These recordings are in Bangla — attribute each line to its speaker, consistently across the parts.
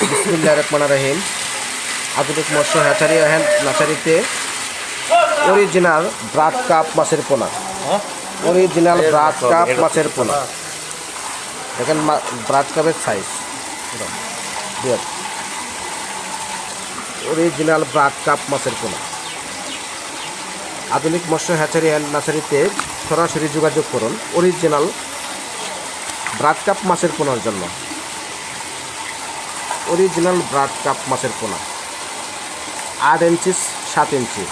Speaker 1: বিসমুল্লাহ আধুনিক মৎস্য হ্যাচারি হ্যান্ড নাচারিতে। অরিজিনাল ব্রাড কাপ মাছের পোনা। অরিজিনাল ব্রাড কাপ মাছের পোনা। দেখেন ব্রাড কাপের সাইজ অরিজিনাল ব্রাড কাপ মাছের পোনা। আধুনিক মৎস্য হ্যাচারি অ্যান্ড নার্সারিতে সরাসরি যোগাযোগ করুন। অরিজিনাল ব্রাড কাপ মাছের পোনার জন্য। অরিজিনাল ব্রাড কাপ মাছের পোনা। আট ইঞ্চি সাত ইঞ্চি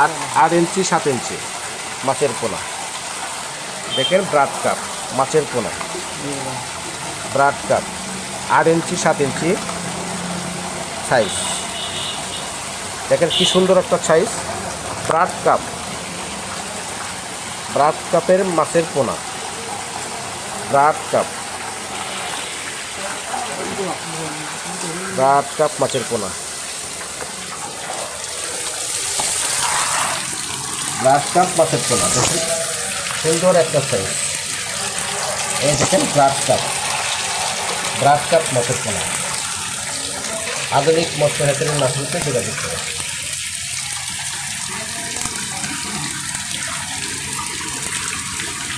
Speaker 1: আর আট ইঞ্চি সাত ইঞ্চি মাছের পোনা। দেখেন ব্রাড কাপ, মাছের পোনা। ব্রাড কাপ, আট ইঞ্চি সাত ইঞ্চি সাইজ। দেখেন কি সুন্দর একটা সাইজ। Brad cup. ব্রাড কাপের মাছের পোনা। Brad cup. ব্রাড কাপ মাছের পোনা ব্রাড কাপ মাছের পোনা দেখুন সুন্দর একটা সাইজ এই দেখেন ব্রাড কাপ ব্রাড কাপ মাছের পোনা আধুনিক মৎস্য হাতের নাচতে যোগাযোগ করে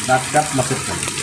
Speaker 1: ব্রাড কাপ মাছের পোনা